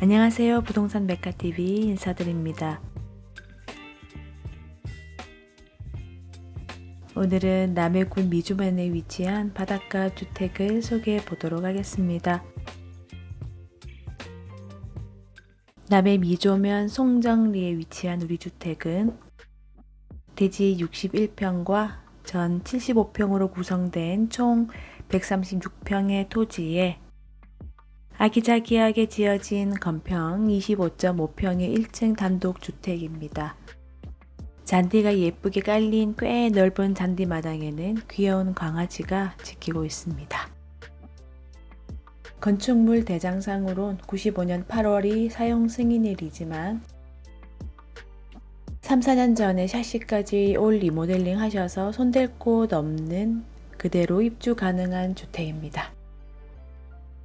안녕하세요. 부동산 메카TV 인사드립니다. 오늘은 남해군 미주면에 위치한 바닷가 주택을 소개해 보도록 하겠습니다. 남해 미조면 송정리에 위치한 우리 주택은 대지 61평과 전 75평으로 구성된 총 136평의 토지에 아기자기하게 지어진 건평 25.5평의 1층 단독 주택입니다. 잔디가 예쁘게 깔린 꽤 넓은 잔디 마당에는 귀여운 강아지가 지키고 있습니다. 건축물 대장상으론 95년 8월이 사용 승인일이지만 3, 4년 전에 샤시까지 올 리모델링 하셔서 손댈 곳 없는 그대로 입주 가능한 주택입니다.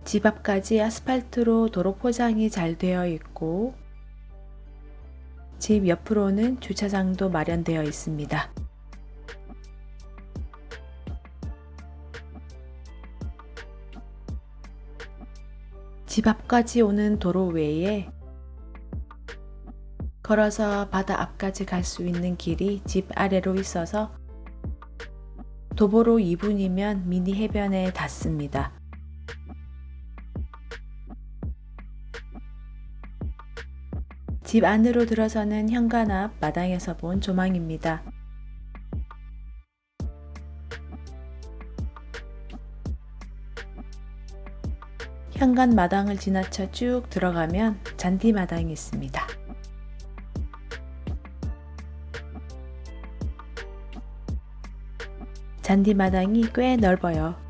집 앞까지 아스팔트로 도로 포장이 잘 되어 있고 집 옆으로는 주차장도 마련되어 있습니다. 집 앞까지 오는 도로 외에 걸어서 바다 앞까지 갈 수 있는 길이 집 아래로 있어서 도보로 2분이면 미니 해변에 닿습니다. 집 안으로 들어서는 현관 앞 마당에서 본 조망입니다. 현관 마당을 지나쳐 쭉 들어가면 잔디 마당이 있습니다. 잔디 마당이 꽤 넓어요.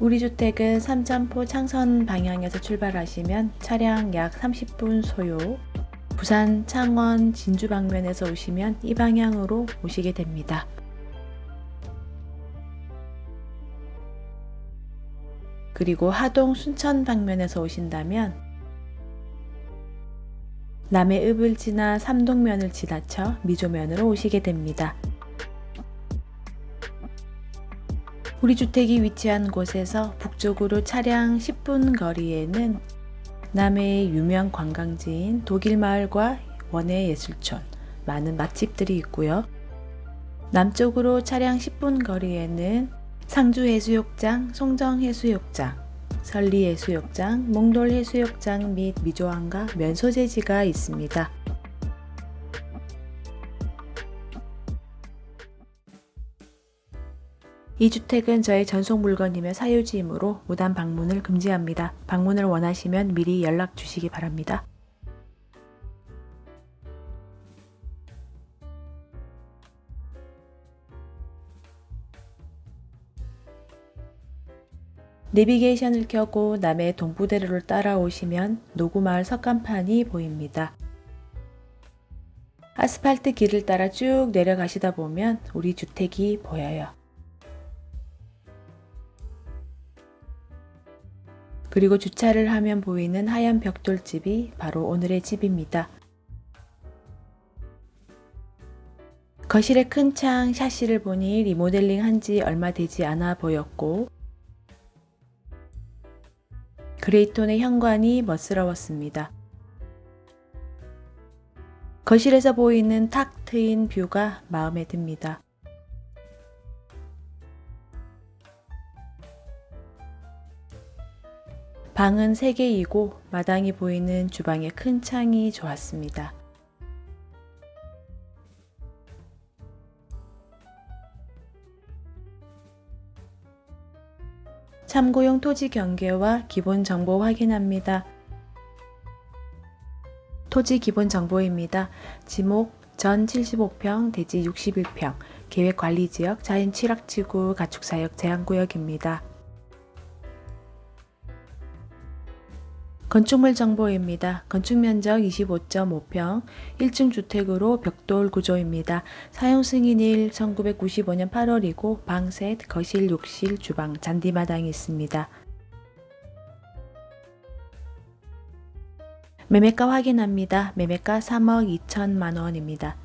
우리 주택은 삼천포 창선 방향에서 출발하시면 차량 약 30분 소요. 부산, 창원, 진주 방면에서 오시면 이 방향으로 오시게 됩니다. 그리고 하동, 순천 방면에서 오신다면 남해 읍을 지나 삼동면을 지나쳐 미조면으로 오시게 됩니다. 우리 주택이 위치한 곳에서 북쪽으로 차량 10분 거리에는 남해의 유명 관광지인 독일 마을과 원해 예술촌, 많은 맛집들이 있고요. 남쪽으로 차량 10분 거리에는 상주 해수욕장, 송정 해수욕장, 설리 해수욕장, 몽돌 해수욕장 및 미조항과 면소재지가 있습니다. 이 주택은 저의 전속 물건이며 사유지이므로 무단 방문을 금지합니다. 방문을 원하시면 미리 연락 주시기 바랍니다. 내비게이션을 켜고 남해 동부대로를 따라오시면 노구마을 석간판이 보입니다. 아스팔트 길을 따라 쭉 내려가시다 보면 우리 주택이 보여요. 그리고 주차를 하면 보이는 하얀 벽돌집이 바로 오늘의 집입니다. 거실의 큰 창 샤시를 보니 리모델링 한 지 얼마 되지 않아 보였고 그레이톤의 현관이 멋스러웠습니다. 거실에서 보이는 탁 트인 뷰가 마음에 듭니다. 방은 3개이고 마당이 보이는 주방에 큰 창이 좋았습니다. 참고용 토지 경계와 기본 정보 확인합니다. 토지 기본 정보입니다. 지목 전 75평, 대지 61평, 계획관리지역, 자연 취락지구, 가축사역 제한구역입니다. 건축물 정보입니다. 건축 면적 25.5평, 1층 주택으로 벽돌 구조입니다. 사용 승인일 1995년 8월이고 방 셋, 거실, 욕실, 주방, 잔디마당이 있습니다. 매매가 확인합니다. 매매가 3억 2천만 원입니다.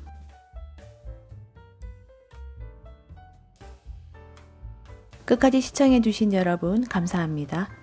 끝까지 시청해주신 여러분 감사합니다.